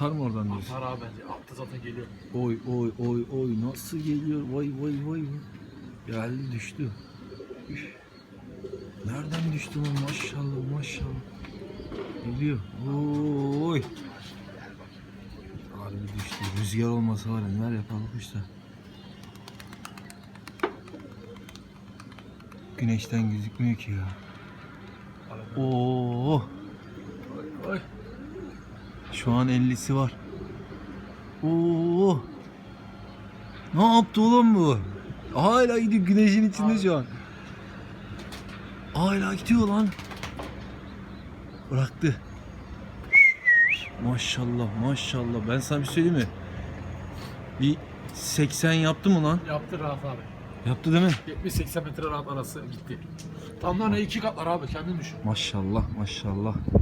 atar mı oradan diyorsun? Atar abi bence. Attı zaten geliyor. Oy oy oy oy nasıl geliyor vay vay vay. Geldi düştü. Üf. Nereden düştü lan maşallah maşallah. Geliyor. Oy. Harbi düştü. Rüzgar olmasa var ya neler yaparmış da. Güneşten gözükmüyor ki ya. Oo. Oy. Şu an 50'si var. Oo. Ne yaptı oğlum bu? Hala gidiyor güneşin içinde şu an. Hala gidiyor lan. Bıraktı. Maşallah maşallah. Ben sana bir söyleyeyim mi? Bir 80 yaptı mı lan? Yaptı rahat abi. Yaptı değil mi? 70-80 metre rahat arası gitti. Tam da ne iki katlar abi kendin düşün. Maşallah maşallah.